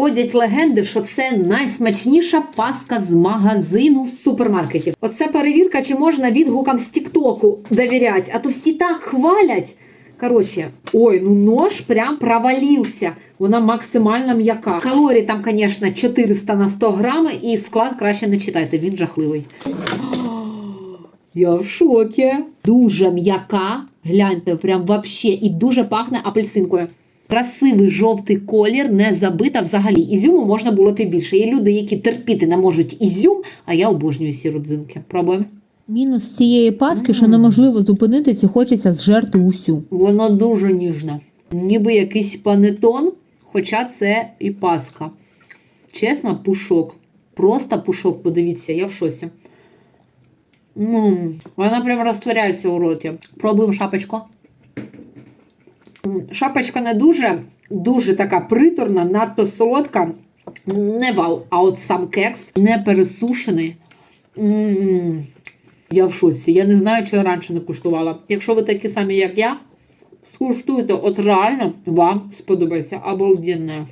Ходять легенди, що це найсмачніша паска з магазину з супермаркетів. Оце перевірка, чи можна відгукам з Тіктоку довіряти, а то всі так хвалять. Коротше, ой, ну нож прям провалився. Вона максимально м'яка. Калорій там, звісно, 400 на 100 грам, і склад краще не читайте, він жахливий. Я в шокі. Дуже м'яка. Гляньте, прям вообще. І дуже пахне апельсинкою. Красивий жовтий колір, не забита взагалі. Ізюму можна було б більше. Є люди, які терпіти не можуть ізюм, а я обожнюю ці родзинки. Пробуємо. Мінус цієї паски, що неможливо зупинитися, хочеться зжерти усю. Воно дуже ніжне. Ніби якийсь панетон, хоча це і паска. Чесно, пушок. Просто пушок, подивіться, я в шоці. М, Вона прям розтворяється у роті. Пробуємо шапочку. М, Шапочка не дуже, дуже така приторна, надто солодка. Не вау. А от сам кекс не пересушений. М, Я в шоці. Я не знаю, чи я раніше не куштувала. Якщо ви такі самі, як я, скуштуйте, от реально вам сподобається обалденне.